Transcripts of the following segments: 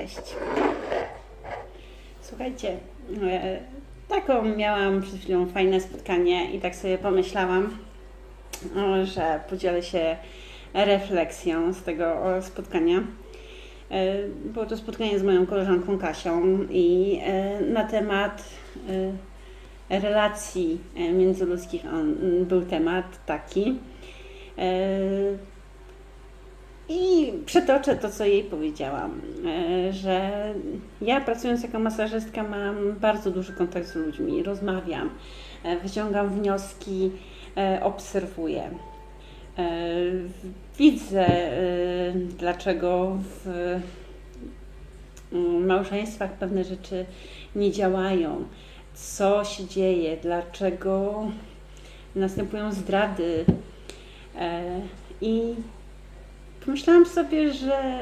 Cześć. Słuchajcie, e, taką miałam przed chwilą fajne spotkanie i tak sobie pomyślałam, że podzielę się refleksją z tego spotkania. E, Było to spotkanie z moją koleżanką Kasią i e, na temat relacji międzyludzkich on, był temat taki. Przytoczę to, co jej powiedziałam, e, że ja pracując jako masażystka mam bardzo duży kontakt z ludźmi, rozmawiam, e, wyciągam wnioski, e, obserwuję. Widzę, dlaczego w mm, małżeństwach pewne rzeczy nie działają, co się dzieje, dlaczego następują zdrady. I pomyślałam sobie, że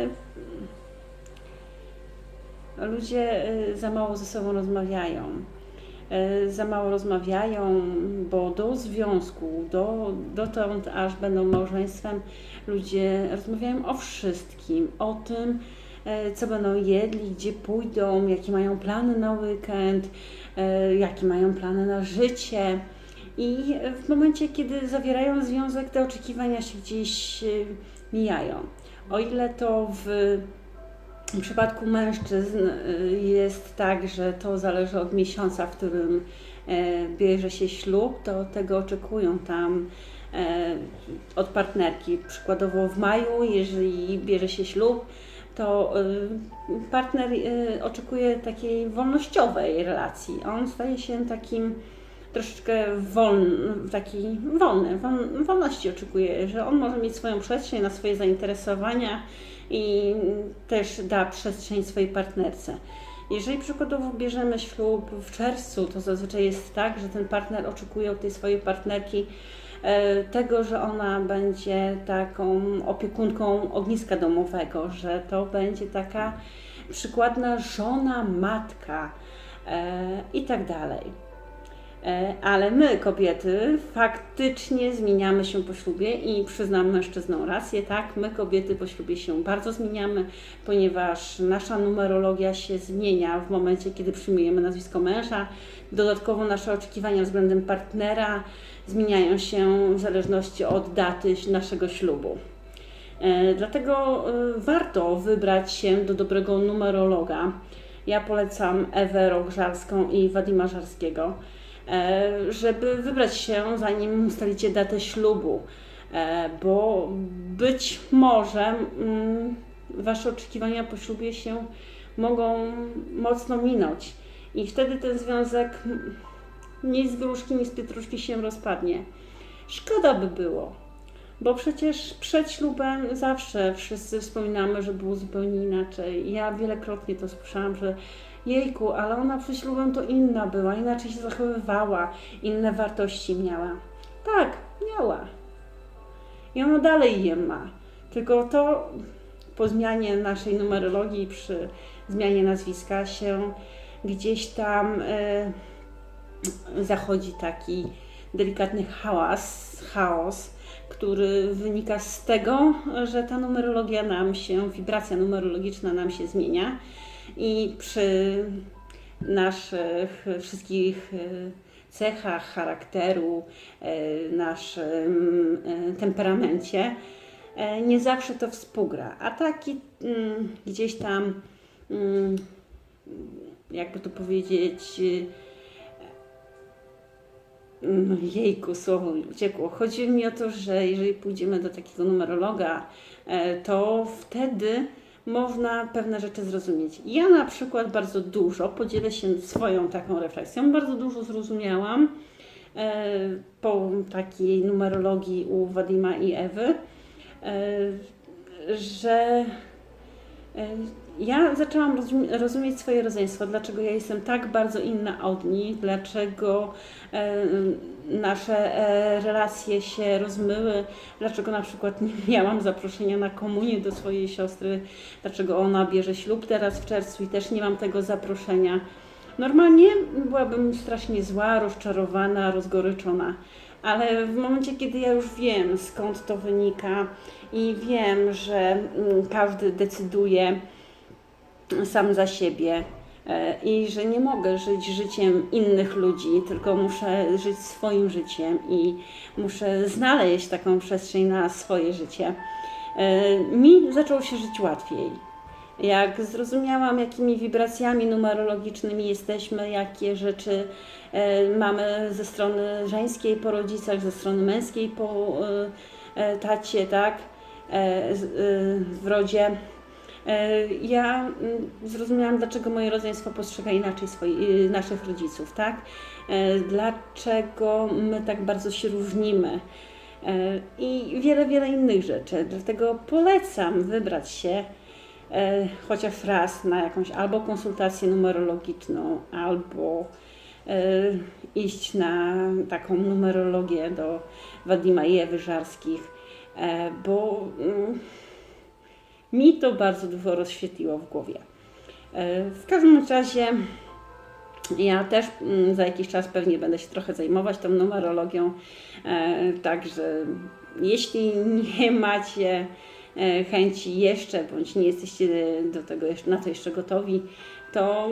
ludzie e, za mało ze sobą rozmawiają. E, Za mało rozmawiają, bo do związku, do, dotąd aż będą małżeństwem, ludzie rozmawiają o wszystkim, o tym, e, co będą jedli, gdzie pójdą, jakie mają plany na weekend, jakie mają plany na życie. I w momencie, kiedy zawierają związek, te oczekiwania się gdzieś mijają. O ile to w w przypadku mężczyzn y, jest tak, że to zależy od miesiąca, w którym e, bierze się ślub, to tego oczekują tam e, od partnerki. Przykładowo w maju, jeżeli bierze się ślub, to y, partner y, oczekuje takiej wolnościowej relacji. On staje się takim troszeczkę wolny, taki wolny, wol- wolności oczekuje, że on może mieć swoją przestrzeń na swoje zainteresowania i też da przestrzeń swojej partnerce. Jeżeli przykładowo bierzemy ślub w czerwcu, to zazwyczaj jest tak, że ten partner oczekuje od tej swojej partnerki e, tego, że ona będzie taką opiekunką ogniska domowego, że to będzie taka przykładna żona, matka e, i tak dalej. E, Ale my, kobiety, faktycznie zmieniamy się po ślubie i przyznam mężczyznom rację, tak, my kobiety po ślubie się bardzo zmieniamy, ponieważ nasza numerologia się zmienia w momencie, kiedy przyjmujemy nazwisko męża. Dodatkowo nasze oczekiwania względem partnera zmieniają się w zależności od daty naszego ślubu. E, Dlatego e, warto wybrać się do dobrego numerologa. Ja polecam Ewę Rogżarską i Wadima Żarskiego, żeby wybrać się, zanim ustalicie datę ślubu, e, bo być może mm, Wasze oczekiwania po ślubie się mogą mocno minąć i wtedy ten związek mm, ni z gruszki, ni z pietruszki się rozpadnie. Szkoda by było. Bo przecież przed ślubem zawsze wszyscy wspominamy, że było zupełnie inaczej. Ja wielokrotnie to słyszałam, że jejku, ale ona przed ślubem to inna była, inaczej się zachowywała, inne wartości miała. Tak, miała. I ona dalej je ma. Tylko to po zmianie naszej numerologii, przy zmianie nazwiska się gdzieś tam e, zachodzi taki delikatny hałas, chaos, który wynika z tego, że ta numerologia nam się, wibracja numerologiczna nam się zmienia i przy naszych wszystkich e, cechach charakteru, e, naszym e, temperamencie, nie zawsze to współgra. A taki mm, gdzieś tam, mm, jakby to powiedzieć, Mm, Jejku, słowo mi uciekło. Chodzi mi o to, że jeżeli pójdziemy do takiego numerologa, to wtedy można pewne rzeczy zrozumieć. Ja na przykład bardzo dużo, podzielę się swoją taką refleksją, bardzo dużo zrozumiałam e, po takiej numerologii u Wadima i Ewy, e, że E, Ja zaczęłam rozum- rozumieć swoje rodzeństwo, dlaczego ja jestem tak bardzo inna od nich, dlaczego e, nasze e, relacje się rozmyły, dlaczego na przykład nie miałam zaproszenia na komunię do swojej siostry, dlaczego ona bierze ślub teraz w czerwcu i też nie mam tego zaproszenia. Normalnie byłabym strasznie zła, rozczarowana, rozgoryczona. Ale w momencie, kiedy ja już wiem, skąd to wynika i wiem, że mm, każdy decyduje sam za siebie e, i że nie mogę żyć życiem innych ludzi, tylko muszę żyć swoim życiem i muszę znaleźć taką przestrzeń na swoje życie. E, Mi zaczęło się żyć łatwiej. Jak zrozumiałam, jakimi wibracjami numerologicznymi jesteśmy, jakie rzeczy e, mamy ze strony żeńskiej po rodzicach, ze strony męskiej po tacie, tak, w rodzie. E, Ja mm, zrozumiałam, dlaczego moje rodzeństwo postrzega inaczej swoi, y, naszych rodziców, tak? E, Dlaczego my tak bardzo się różnimy E, i wiele, wiele innych rzeczy. Dlatego polecam wybrać się chociaż raz na jakąś albo konsultację numerologiczną, albo iść na taką numerologię do Wadima i Ewy Żarskich, bo mm, mi to bardzo dużo rozświetliło w głowie. E, W każdym razie ja też mm, za jakiś czas pewnie będę się trochę zajmować tą numerologią, e, także jeśli nie macie e, chęci jeszcze, bądź nie jesteście do tego, na to jeszcze gotowi, to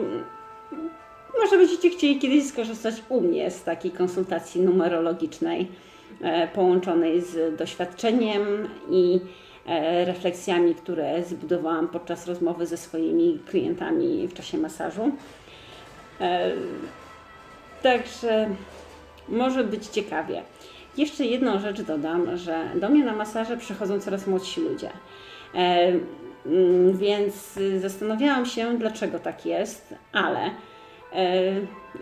może będziecie chcieli kiedyś skorzystać u mnie z takiej konsultacji numerologicznej, połączonej z doświadczeniem i refleksjami, które zbudowałam podczas rozmowy ze swoimi klientami w czasie masażu. E, Także może być ciekawie. Jeszcze jedną rzecz dodam, że do mnie na masaże przychodzą coraz młodsi ludzie. E, mm, Więc zastanawiałam się, dlaczego tak jest, ale e,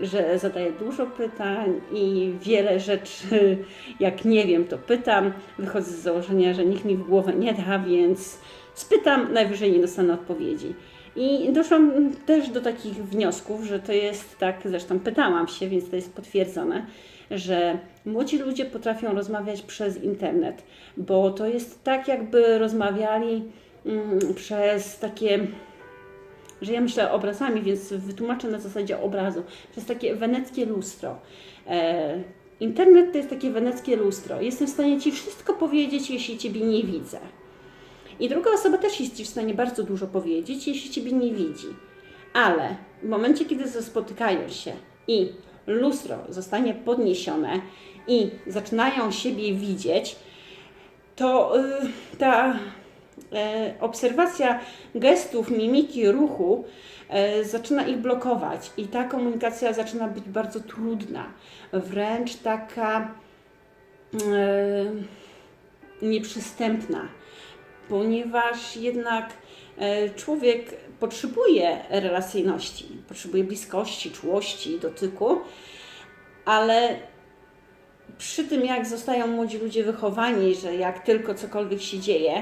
że zadaję dużo pytań i wiele rzeczy, jak nie wiem, to pytam. Wychodzę z założenia, że nikt mi w głowę nie da, więc spytam, najwyżej nie dostanę odpowiedzi. I doszłam też do takich wniosków, że to jest tak, zresztą pytałam się, więc to jest potwierdzone, że młodzi ludzie potrafią rozmawiać przez internet, bo to jest tak, jakby rozmawiali mm, przez takie że ja myślę obrazami, więc wytłumaczę na zasadzie obrazu. To jest takie weneckie lustro. E, internet to jest takie weneckie lustro. Jestem w stanie Ci wszystko powiedzieć, jeśli Ciebie nie widzę. I druga osoba też jest Ci w stanie bardzo dużo powiedzieć, jeśli Ciebie nie widzi. Ale w momencie, kiedy spotykają się i lustro zostanie podniesione i zaczynają siebie widzieć, to y, ta obserwacja gestów, mimiki, ruchu e, zaczyna ich blokować i ta komunikacja zaczyna być bardzo trudna, wręcz taka e, nieprzystępna, ponieważ jednak e, człowiek potrzebuje relacyjności, potrzebuje bliskości, czułości, dotyku, ale przy tym, jak zostają młodzi ludzie wychowani, że jak tylko cokolwiek się dzieje,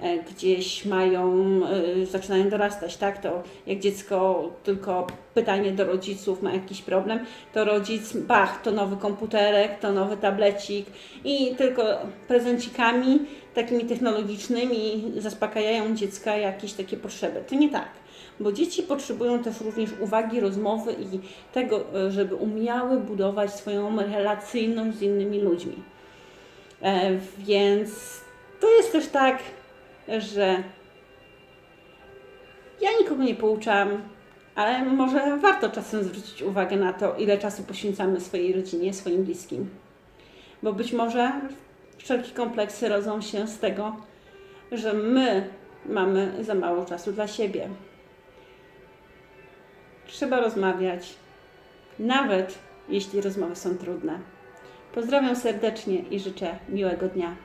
e, gdzieś mają, e, zaczynają dorastać, tak, to jak dziecko tylko pytanie do rodziców ma jakiś problem, to rodzic, bach, to nowy komputerek, to nowy tablecik i tylko prezencikami takimi technologicznymi zaspokajają dziecka jakieś takie potrzeby. To nie tak bo dzieci potrzebują też również uwagi, rozmowy i tego, e, żeby umiały budować swoją relacyjność z innymi ludźmi. E, Więc to jest też tak, że ja nikogo nie pouczam, ale może warto czasem zwrócić uwagę na to, ile czasu poświęcamy swojej rodzinie, swoim bliskim. Bo być może wszelkie kompleksy rodzą się z tego, że my mamy za mało czasu dla siebie. Trzeba rozmawiać, nawet jeśli rozmowy są trudne. Pozdrawiam serdecznie i życzę miłego dnia.